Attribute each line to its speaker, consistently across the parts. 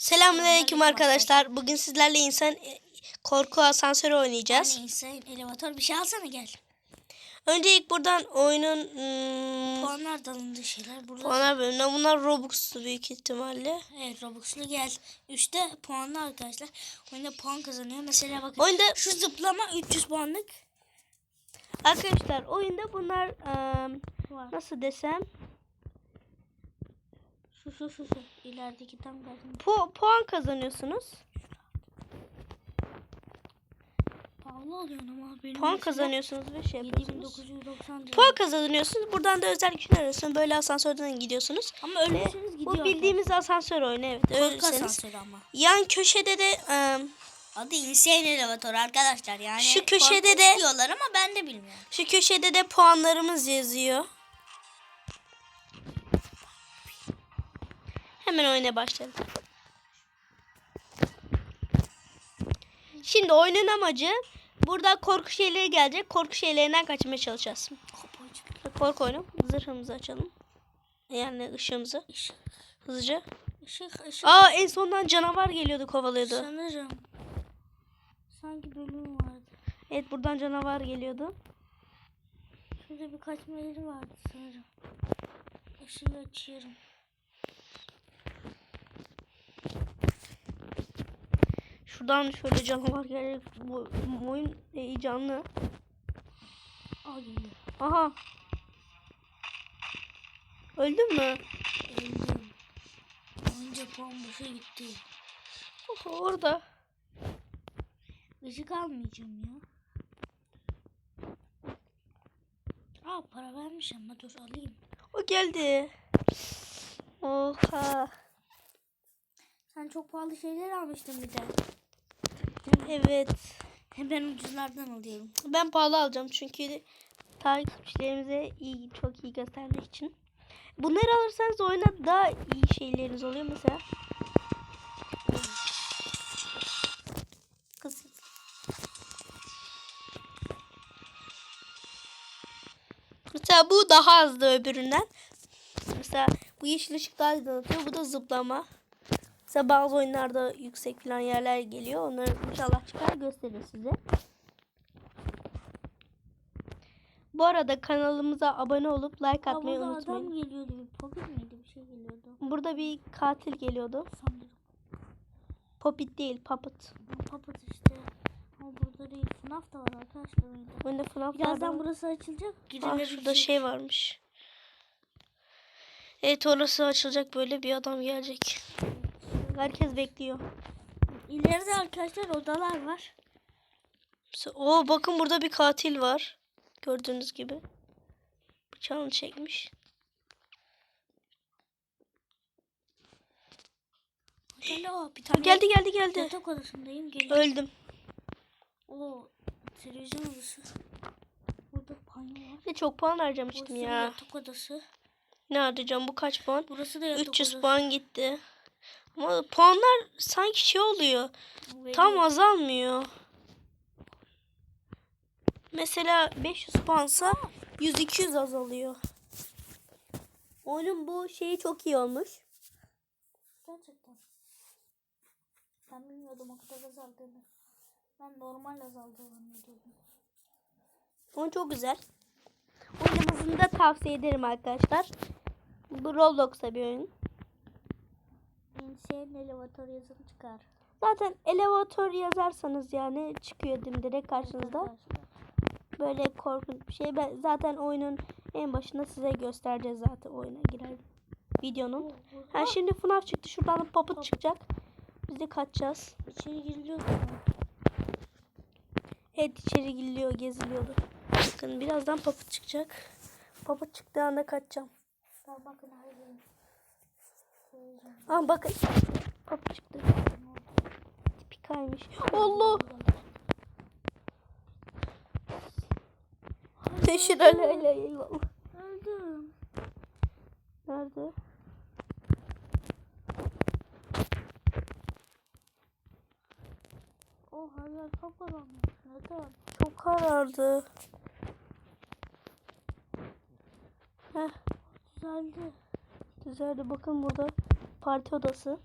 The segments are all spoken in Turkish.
Speaker 1: Selamünaleyküm arkadaşlar. Bugün sizlerle insan korku asansörü oynayacağız.
Speaker 2: Neyse elevatör bir şey alsana gel.
Speaker 1: Önce ilk buradan oyunun hmm,
Speaker 2: Puanlar dalındı şeyler burada.
Speaker 1: puanlar bölümüne. Bunlar Robux'lu büyük ihtimalle.
Speaker 2: Evet Robux'lu gel. Üstte puanlı arkadaşlar. Oyunda puan kazanıyor. Mesela bakın
Speaker 1: Oyunda
Speaker 2: şu zıplama 300 puanlık
Speaker 1: arkadaşlar oyunda bunlar
Speaker 2: var.
Speaker 1: nasıl desem
Speaker 2: Şu şu şu. İlerideki tam karşımda.
Speaker 1: pu- puan kazanıyorsunuz.
Speaker 2: Pahalı oluyor ama benim
Speaker 1: Puan kazanıyorsunuz ve şey yapıyorsunuz.
Speaker 2: 7990 lira.
Speaker 1: Puan kazanıyorsunuz. Buradan da özel güçler arasında böyle asansörden gidiyorsunuz.
Speaker 2: Ama ölürseniz gidiyor.
Speaker 1: Bu bildiğimiz asansör oyunu evet.
Speaker 2: Korku
Speaker 1: Ölürseniz.
Speaker 2: asansörü ama.
Speaker 1: Yan köşede de eee,
Speaker 2: Adı insane elevatör arkadaşlar yani.
Speaker 1: Şu köşede
Speaker 2: korkunç
Speaker 1: de-
Speaker 2: diyorlar ama ben de bilmiyorum.
Speaker 1: Şu köşede de puanlarımız yazıyor. Hemen oyuna başlayalım. Şimdi oyunun amacı burada korku şeyleri gelecek. Korku şeylerinden kaçmaya çalışacağız. Korku oyunu. Zırhımızı açalım. Yani ışığımızı
Speaker 2: Işık,
Speaker 1: hızlıca.
Speaker 2: ışık, ışık.
Speaker 1: Aa en sondan canavar geliyordu kovalıyordu.
Speaker 2: Sanırım. Sanki bölüm vardı.
Speaker 1: Evet buradan canavar geliyordu.
Speaker 2: Şurada bir kaçma yeri vardı sanırım. Işığı açıyorum.
Speaker 1: Şuradan şöyle canavar gelecek. Bu, bu oyun heyecanlı. Aha. Öldün mü?
Speaker 2: Öldüm. Önce boşa gitti.
Speaker 1: Oho, orada.
Speaker 2: Işık almayacağım ya. Aa para vermiş ama dur alayım.
Speaker 1: O geldi. Oha.
Speaker 2: Sen çok pahalı şeyler almıştın bir de.
Speaker 1: Evet.
Speaker 2: Hemen ucuzlardan alıyorum.
Speaker 1: Ben pahalı alacağım çünkü takipçilerimize iyi, çok iyi göstermek için. Bunları alırsanız oyuna daha iyi şeyleriniz oluyor mesela. Kız. Mesela bu daha hızlı öbüründen. Mesela bu yeşil ışık daha hızlı atıyor. Bu da zıplama. Mesela bazı oyunlarda yüksek falan yerler geliyor. Onları inşallah çıkar gösterir size. Bu arada kanalımıza abone olup like atmayı
Speaker 2: burada
Speaker 1: unutmayın.
Speaker 2: adam geliyordu. Bir pocket miydi? Bir şey geliyordu.
Speaker 1: Burada bir katil geliyordu.
Speaker 2: Sanırım.
Speaker 1: Popit değil, Puppet.
Speaker 2: Puppet işte. Ama burada değil. FNAF da var arkadaşlar oyunda.
Speaker 1: FNAF
Speaker 2: Birazdan
Speaker 1: vardı.
Speaker 2: burası açılacak.
Speaker 1: Aa,
Speaker 2: Girilebilecek.
Speaker 1: şurada şey varmış. Evet orası açılacak böyle bir adam gelecek. Herkes bekliyor.
Speaker 2: İleride arkadaşlar odalar var.
Speaker 1: O bakın burada bir katil var. Gördüğünüz gibi. Bıçağını çekmiş.
Speaker 2: Alo bir tane
Speaker 1: Geldi geldi geldi.
Speaker 2: yatak odasındayım. Geliyor.
Speaker 1: Öldüm.
Speaker 2: Oo televizyon odası. Burada banyo var.
Speaker 1: De çok puan harcamıştım
Speaker 2: Burası
Speaker 1: ya.
Speaker 2: yatak odası.
Speaker 1: Ne harcayacağım bu kaç puan?
Speaker 2: Burası da yatak
Speaker 1: 300
Speaker 2: odası.
Speaker 1: puan gitti. Ama puanlar sanki şey oluyor. Tam azalmıyor. Mesela 500 puansa 100-200 azalıyor. Oyunun bu şeyi çok iyi olmuş.
Speaker 2: Gerçekten. Ben bilmiyordum o kadar azaldığını. Ben normal azaldığını biliyordum.
Speaker 1: Oyun çok güzel. Oynamasını da tavsiye ederim arkadaşlar. Bu Roblox'ta bir oyun.
Speaker 2: İnseyen elevatör yazın çıkar.
Speaker 1: Zaten elevatör yazarsanız yani çıkıyor dimdirek karşınızda. Böyle korkunç bir şey. Ben zaten oyunun en başında size göstereceğiz zaten oyuna girer videonun. Ha şimdi FNAF çıktı. Şuradan da çıkacak. Biz de kaçacağız.
Speaker 2: İçeri giriliyor.
Speaker 1: Evet içeri giriliyor, geziliyordu. Bakın birazdan Puppet çıkacak. Puppet çıktığı anda kaçacağım.
Speaker 2: Bakın hayır.
Speaker 1: Aa bakın. Puppet çıktı. Tipi kaymış. Allah! Teşhir öyle öyle eyvallah.
Speaker 2: Öldüm.
Speaker 1: Nerede?
Speaker 2: O her yer kapkaranlık. Neden?
Speaker 1: Çok karardı. Heh,
Speaker 2: Düzeldi.
Speaker 1: Güzeldi. Bakın burada parti odası.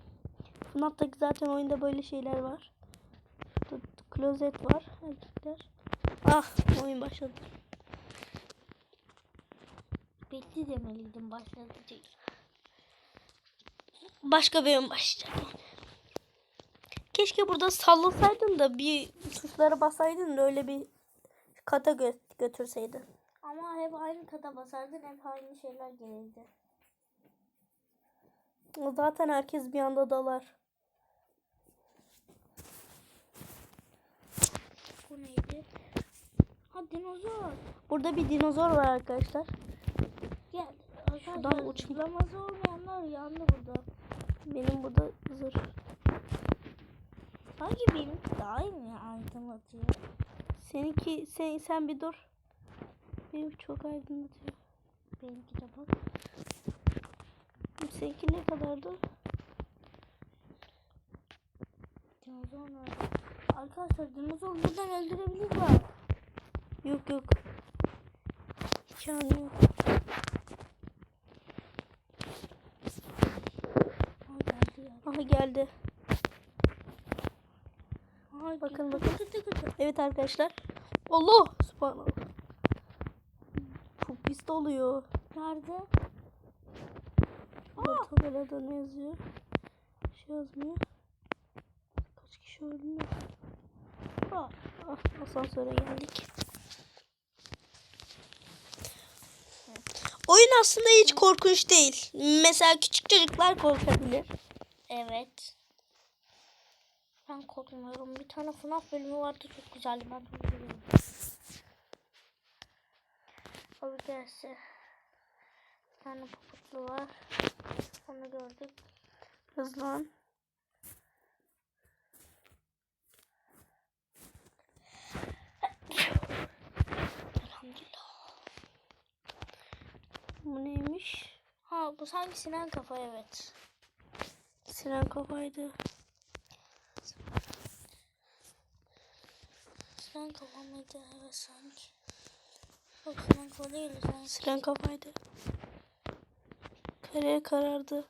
Speaker 1: FNAF'taki zaten oyunda böyle şeyler var. Burada klozet var. Erkekler. Ah oyun başladı.
Speaker 2: Belli demeliydim başladı değil.
Speaker 1: Başka bir oyun başlayacak. Keşke burada sallasaydın da bir tuşlara basaydın da öyle bir kata gö- götürseydin.
Speaker 2: Ama hep aynı kata basardın hep aynı şeyler gelirdi.
Speaker 1: Zaten herkes bir anda dalar.
Speaker 2: Bu neydi? Ha dinozor.
Speaker 1: Burada bir dinozor var arkadaşlar.
Speaker 2: Gel.
Speaker 1: Şuradan uçayım.
Speaker 2: zıplaması olmayanlar yandı burada.
Speaker 1: Benim burada zırh.
Speaker 2: Sanki benimki daha iyi mi aydınlatıyor?
Speaker 1: Seninki sen sen bir dur. Benim çok aydınlatıyor.
Speaker 2: Benimki de bak.
Speaker 1: Seninki ne kadardı?
Speaker 2: Dinozor nerede? Arkadaşlar dinozor buradan öldürebilir bak.
Speaker 1: Yok yok. Hiç anı yok. Aha geldi.
Speaker 2: Aha,
Speaker 1: Bakın, bakın. Evet arkadaşlar. Allah subhanallah. Çok pis oluyor.
Speaker 2: Nerede?
Speaker 1: Burada tabelada ne yazıyor? Bir şey yazmıyor. Kaç kişi öldü mü? Ah, asansöre geldik. Oyun aslında hiç korkunç değil. Mesela küçük çocuklar korkabilir.
Speaker 2: Evet. Ben korkmuyorum. Bir tane FNAF bölümü vardı çok güzeldi. Ben. O bir tanesi. Bir tane papatlı var. Onu gördük.
Speaker 1: Hızlan. Bu neymiş?
Speaker 2: Ha bu sanki Sinan kafa evet.
Speaker 1: Siren kafaydı.
Speaker 2: Sinan kafa mıydı? Evet sanki. Yok Sinan kafa değil sanki.
Speaker 1: Siren kafaydı. Kare karardı.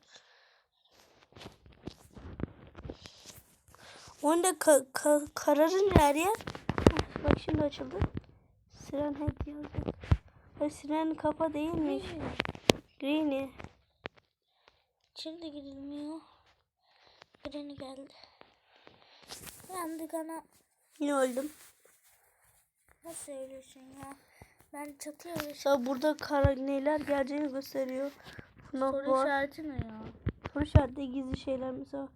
Speaker 1: Oyunda ka- ka- kararınca her yer. Bak şimdi açıldı. Siren head yazdı. Ay siren kafa değilmiş. Greeny.
Speaker 2: Şimdi gidilmiyor. Birini geldi. Yandık ana.
Speaker 1: Yine öldüm.
Speaker 2: Nasıl söylüyorsun ya? Ben çatıya.
Speaker 1: Mesela burada kara neler geleceğini gösteriyor. FNAF
Speaker 2: Soru
Speaker 1: var.
Speaker 2: işareti ne ya?
Speaker 1: Soru işareti gizli şeyler mesela.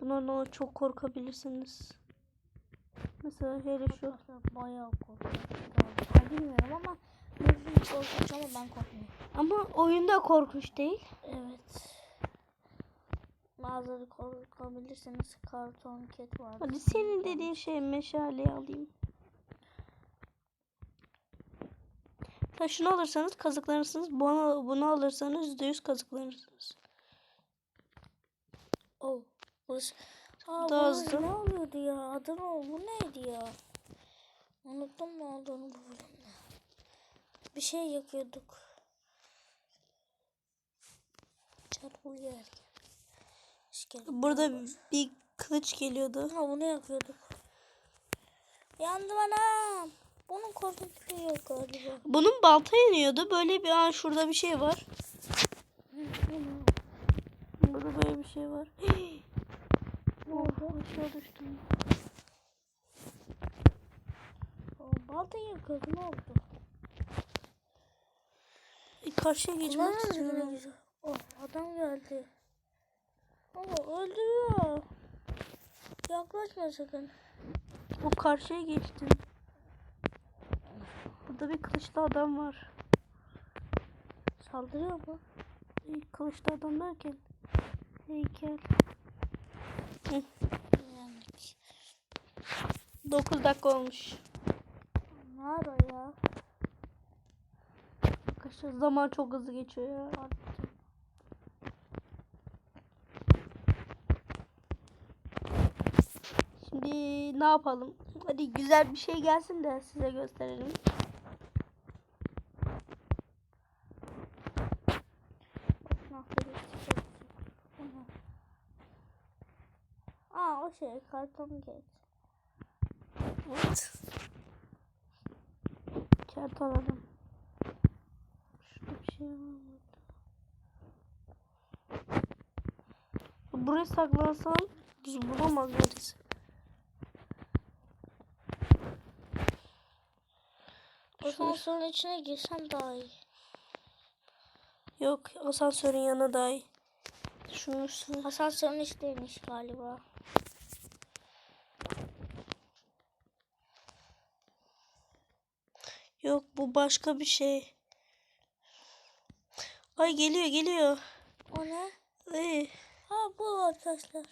Speaker 1: Bunlardan çok korkabilirsiniz. Mesela hele şu.
Speaker 2: Bayağı korkuyorum. Ben bilmiyorum ama Mevzu korkunç ama ben korkmuyorum.
Speaker 1: Ama oyunda korkunç değil.
Speaker 2: Evet. Bazıları korkabilirsiniz. Karton ket var.
Speaker 1: Hadi senin dediğin şey meşaleyi alayım. Ha şunu alırsanız kazıklanırsınız. Bunu, bunu alırsanız %100 kazıklanırsınız.
Speaker 2: Oh. Burası. Aa,
Speaker 1: Daha hızlı.
Speaker 2: ne oluyordu ya? Adı ne? Bu neydi ya? Unuttum ne olduğunu bu bölümde. Bir şey yakıyorduk. Erken. İskelet
Speaker 1: Burada bir kılıç geliyordu.
Speaker 2: Ha bunu yakıyorduk. Yandım anam. Bunun korkunçluğu yok galiba.
Speaker 1: Bunun balta yanıyordu. Böyle bir an şurada bir şey var. Burada böyle bir şey var. oh, aşağı düştüm.
Speaker 2: O baltayı yakıyordu ne oldu?
Speaker 1: E, karşıya geçmek istiyorum.
Speaker 2: Oh adam geldi. Oh öldürüyor. Yaklaşma sakın.
Speaker 1: O karşıya geçtim. Burada bir kılıçlı adam var.
Speaker 2: Saldırıyor?
Speaker 1: E, kılıçlı adam derken heykel.
Speaker 2: Yendik.
Speaker 1: 9 dakika olmuş.
Speaker 2: Ne ara ya?
Speaker 1: Arkadaşlar zaman çok hızlı geçiyor ya. Şimdi ne yapalım? Hadi güzel bir şey gelsin de size gösterelim.
Speaker 2: Bakın aferin, çok güzel. Şey karton geç.
Speaker 1: Evet. Kerton adam. Şurada bir şey var? Buraya saklansam biz bulamaz neredeyse.
Speaker 2: Asansörün içine girsem daha iyi.
Speaker 1: Yok asansörün yanına daha iyi. Şunun üstüne.
Speaker 2: Asansörün içindeymiş galiba.
Speaker 1: Yok bu başka bir şey. Ay geliyor geliyor.
Speaker 2: O ne?
Speaker 1: Ay.
Speaker 2: Ha bu arkadaşlar.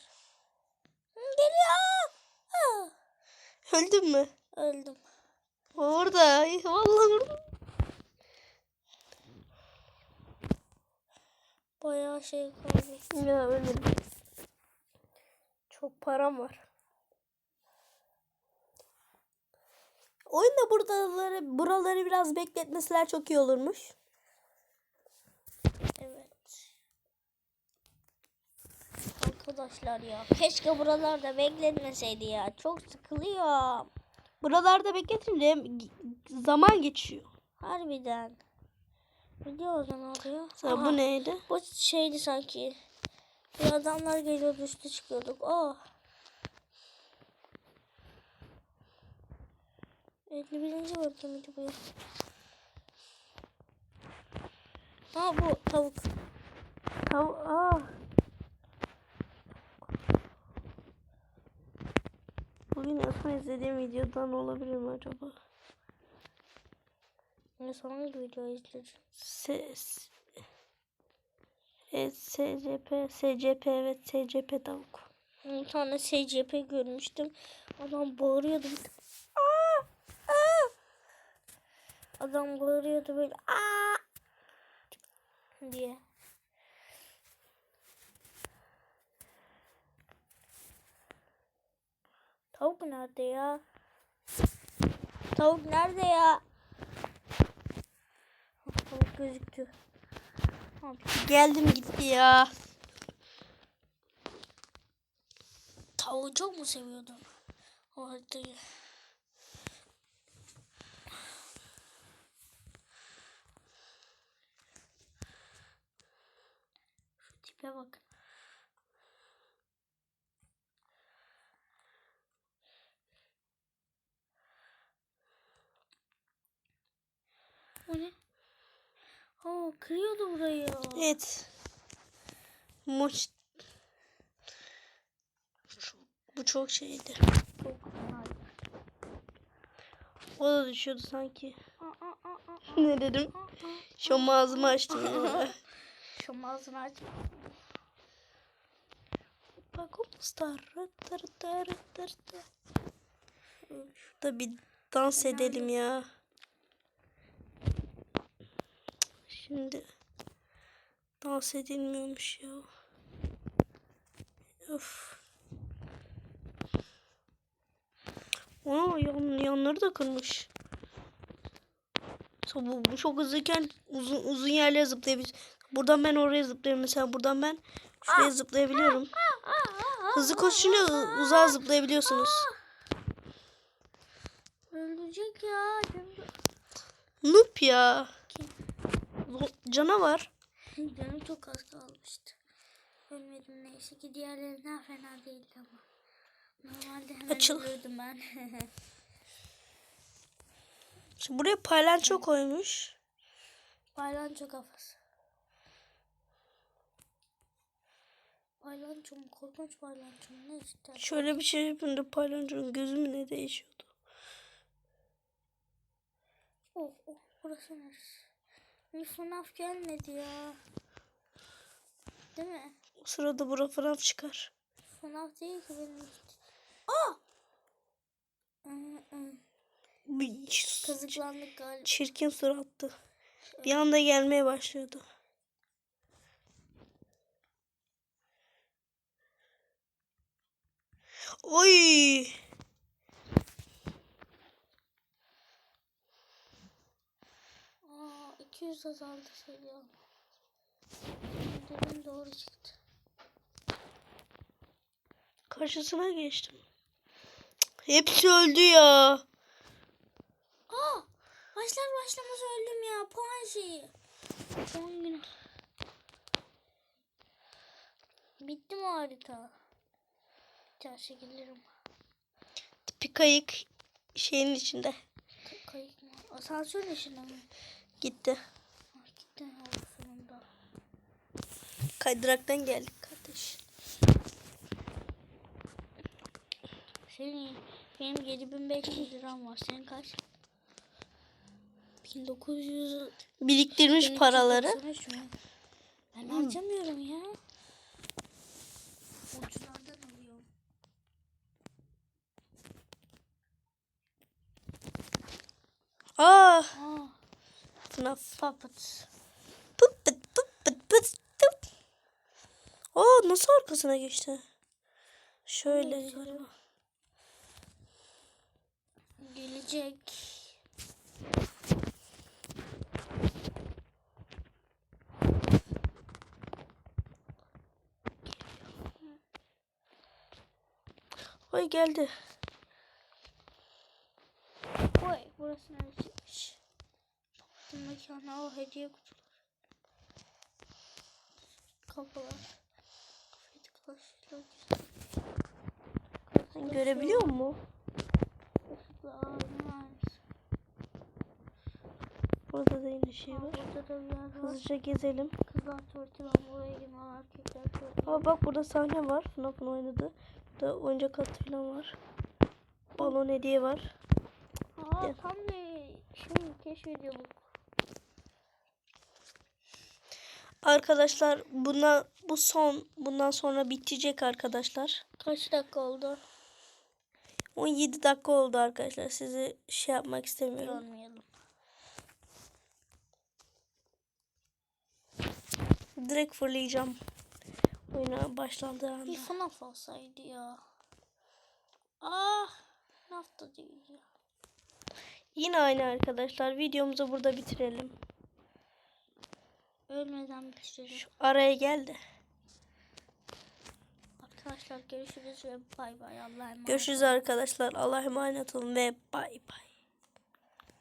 Speaker 2: Geliyor. Ha,
Speaker 1: Öldün mü?
Speaker 2: öldüm.
Speaker 1: Orada. Ay, Vallahi orada.
Speaker 2: Bayağı şey kaldı.
Speaker 1: Ya ölmedim. Çok param var. Oyunda buraları, buraları biraz bekletmeseler çok iyi olurmuş.
Speaker 2: Evet. Arkadaşlar ya keşke buralarda bekletmeseydi ya. Çok sıkılıyor.
Speaker 1: Buralarda bekletince zaman geçiyor.
Speaker 2: Harbiden. Video o zaman oluyor.
Speaker 1: Mesela
Speaker 2: Aha,
Speaker 1: bu neydi?
Speaker 2: Bu şeydi sanki. Bir adamlar geliyordu üstü çıkıyorduk. Oh. 51. bölge miydi bu ya? Ha bu tavuk.
Speaker 1: Tav Aa. Bugün en son izlediğim videodan olabilir mi acaba?
Speaker 2: Ne son hangi video izledim?
Speaker 1: Ses. Evet, SCP, SCP evet SCP tavuk.
Speaker 2: Bir tane SCP görmüştüm. Adam bağırıyordu. Aa! Aa! Adam bağırıyordu böyle. Aa! diye. Tavuk nerede ya? Tavuk nerede ya? Tavuk gözüktü. Abi,
Speaker 1: Geldim gitti ya.
Speaker 2: Tavuğu çok mu seviyordun? O haritayı. Tipe bak. O ne? Aa kırıyordu burayı.
Speaker 1: Evet. Muç. Bu çok şeydi.
Speaker 2: Çok.
Speaker 1: O da düşüyordu sanki. Ne dedim? Şu an ağzımı açtım.
Speaker 2: Şu ağzını aç.
Speaker 1: Bak o star. Şurada bir dans edelim ya. Şimdi dans edilmiyormuş ya. Of. Aa, yan, yanları da kırmış. Bu, bu çok hızlıyken uzun uzun yerlere zıplayabilir. Buradan ben oraya zıplıyorum mesela. Buradan ben şuraya zıplayabiliyorum. Hızlı koşunca uzağa zıplayabiliyorsunuz.
Speaker 2: Ölecek ya.
Speaker 1: Noob ya. Canavar.
Speaker 2: Canım çok az kalmıştı. Ölmedim neyse ki diğerlerinden fena değildi ama. Normalde hemen
Speaker 1: Açıl.
Speaker 2: ölürdüm ben.
Speaker 1: Şimdi buraya paylanço koymuş.
Speaker 2: Baylanço kafası. Baylanço mu? Korkunç baylanço mu? Ne işte?
Speaker 1: Şöyle bir şey yapınca paylançonun gözü mü ne değişiyordu.
Speaker 2: Oh oh burası neresi? Bir FNAF gelmedi ya. Değil mi?
Speaker 1: O sırada bura FNAF çıkar.
Speaker 2: FNAF değil ki benim. Aa!
Speaker 1: Ç-
Speaker 2: Kazıklandık galiba.
Speaker 1: çirkin surattı. Bir anda gelmeye başlıyordu. Oy!
Speaker 2: Aa 200 azaldı seviye. Dedim doğru çıktı.
Speaker 1: Karşısına geçtim. Hepsi öldü ya.
Speaker 2: Aa! Başlar başlamaz öldüm ya. Puan şeyi. Puan günü. Bitti mi harita? Terse gelirim.
Speaker 1: Tipi kayık şeyin içinde.
Speaker 2: Ka- Kayık mı? Asansör dışında mı?
Speaker 1: Gitti.
Speaker 2: Ah, gitti sonunda.
Speaker 1: Kaydıraktan geldik kardeş.
Speaker 2: Senin, benim 7500 liram var. Senin kaç? 1900
Speaker 1: Biriktirmiş paraları.
Speaker 2: 293 mü? Ben harcamıyorum ya.
Speaker 1: Aa,
Speaker 2: Aa,
Speaker 1: FNAF.
Speaker 2: puppet.
Speaker 1: Pıt pıt pıt. Aa, nasıl arkasına geçti? Şöyle galiba.
Speaker 2: Gelecek.
Speaker 1: Ay geldi.
Speaker 2: Oy, burası neresiymiş? Bu mekana o hediye kutuları. Kapılar. Kafayı.
Speaker 1: Sen görebiliyor
Speaker 2: aynısı.
Speaker 1: Burada da yine şey var.
Speaker 2: Da.
Speaker 1: Hızlıca gezelim.
Speaker 2: Kızlar tuvaleti var. Buraya girmem. Erkekler var.
Speaker 1: Aa bak burada sahne var. FNAF'ın oynadığı. Burada oyuncak atı falan var. Balon hediye var.
Speaker 2: Aa tam bir şey keşfediyorduk.
Speaker 1: Arkadaşlar buna bu son bundan sonra bitecek arkadaşlar.
Speaker 2: Kaç dakika oldu?
Speaker 1: 17 dakika oldu arkadaşlar. Sizi şey yapmak istemiyorum.
Speaker 2: Görmeyelim.
Speaker 1: Direkt fırlayacağım. Oyuna başlandığı anda.
Speaker 2: Bir FNAF olsaydı ya. Ah. FNAF da değil ya.
Speaker 1: Yine aynı arkadaşlar. Videomuzu burada bitirelim.
Speaker 2: Ölmeden bitirelim.
Speaker 1: Şu araya geldi.
Speaker 2: Arkadaşlar görüşürüz ve bay bay. Allah'a emanet.
Speaker 1: Görüşürüz arkadaşlar. Allah'a emanet olun ve bay bay.